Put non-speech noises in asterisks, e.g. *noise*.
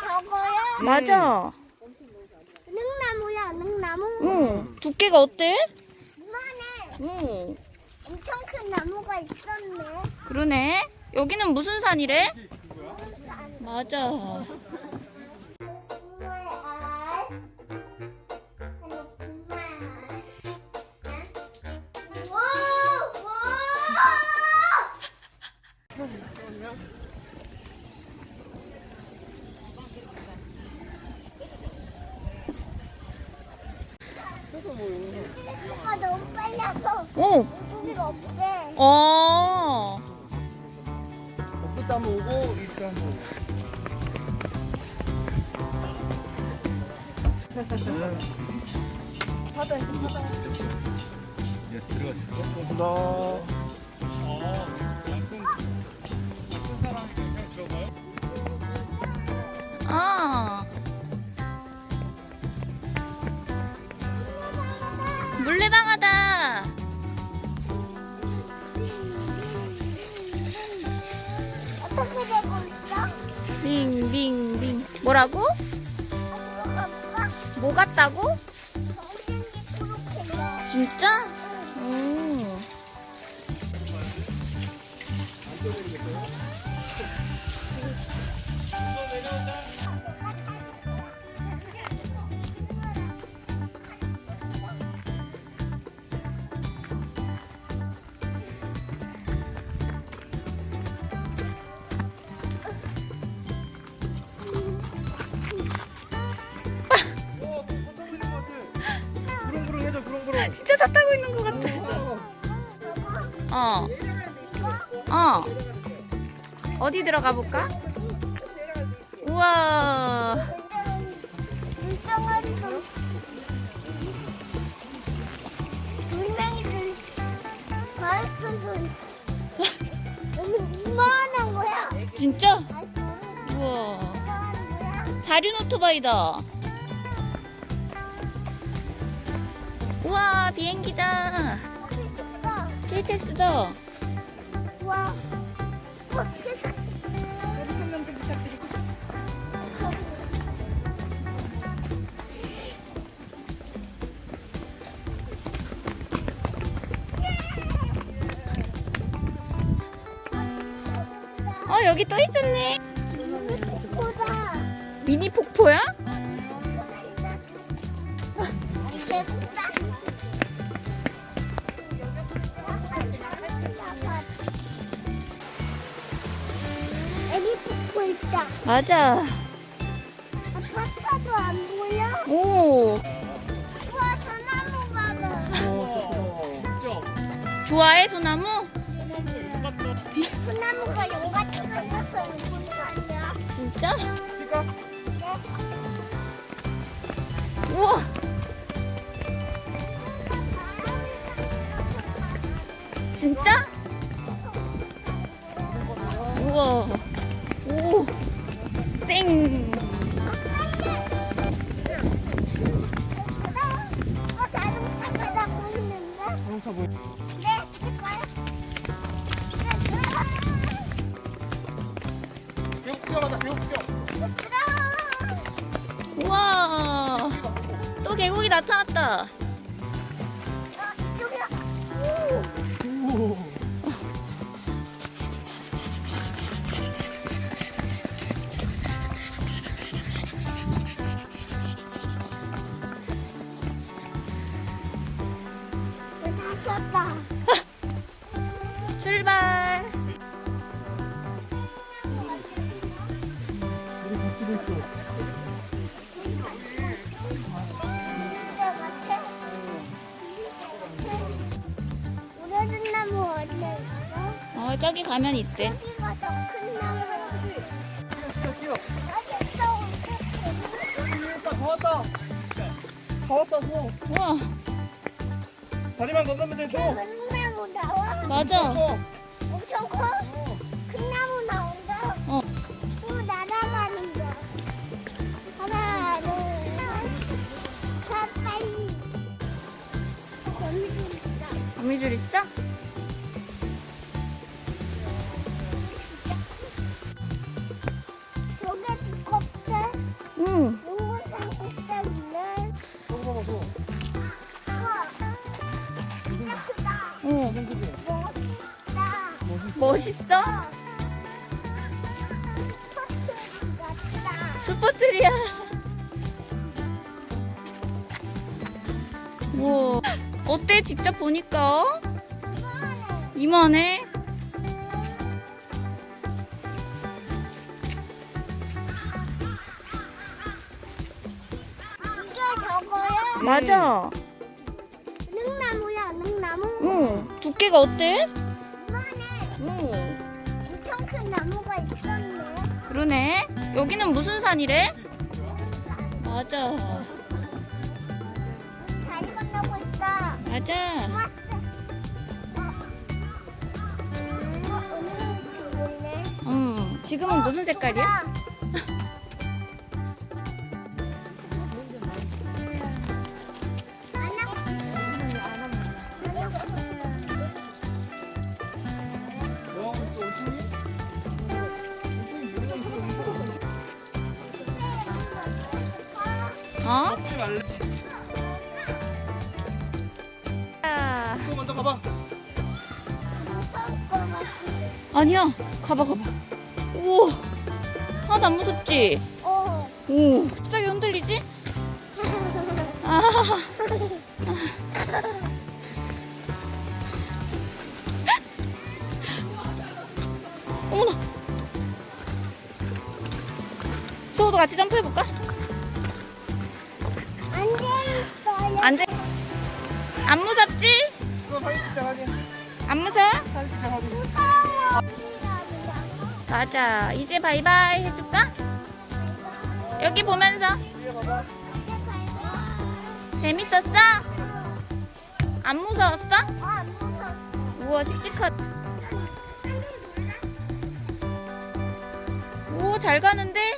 저거야? 맞아. 능나무야, 능나무. 응. 두께가 어때? 이만해. 응. 엄청 큰 나무가 있었네. 그러네. 여기는 무슨 산이래? 맞아. 없대. 어. 그때 한번 오고 이때 한번 오고. 예, 들어가시죠. 감사합니다. 뭐라고? 뭐 같다고? 진짜? 오. 부릉부릉 차 타고 있는 것 같아. 어. 어. 어디 들어가 볼까? 우와. 너무 이만한 거야 진짜? 우와. 사륜 오토바이다. 우와, 비행기다. KTX다. 우와 어, 여기 또 있었네. 미니 폭포야? 맞아. 아파트도 안 보여? 오, 우와 전나무가 봐 좋아해, 소나무? 소나무가 용같이 생겼어 이쁜 거 아니야? 진짜? 우와. 진짜? 자동차 보여. 네, 뛰어가자, 계속 뛰어. 우와. 또 계곡이 나타났다. 왔다. 출발. 우리 같이 나무 있어? 어, 저기 가면 있대. 여기가 더 큰 나무야. 뛰어, 뛰어. 여기 있어. 왔다, 다 왔다. 다 왔다, 소. 우와. 다리만 건너면 돼, 줘. 금나무 나와? 맞아. 어, 엄청 커? 금나무 나온다? 어. 또 날아가는 거. 하나, 둘, 셋. 다 어, 거미줄 있다. 거미줄 있어? 저게 두껍대? 응. 요거 삼겹살이네. 줘, 줘, 줘. 멋있어? 슈퍼트리야. 우와. 어때? 직접 보니까? 이만해? 이게 저거야? 맞아. 능나무야, 능나무. 응. 두께가 어때? 응. 엄청 큰 나무가 있었네. 그러네. 여기는 무슨 산이래? 맞아. 다리 건너고 있다. 맞아. 어, 오늘은 죽을래. 지금은 무슨 색깔이야? *laughs* 어? 먹지 말래. 아, 또 먼저 가봐. 아니야. 가봐, 가봐. 우와. 하나도 안 무섭지? 어. 오. 갑자기 흔들리지? 아. 어머나. 수호도 같이 점프해볼까? 안 돼. 안 무섭지? 안 무서워? 맞아. 이제 바이바이 해줄까? 여기 보면서. 재밌었어? 안 무서웠어? 우와, 씩씩하. 오, 잘 가는데?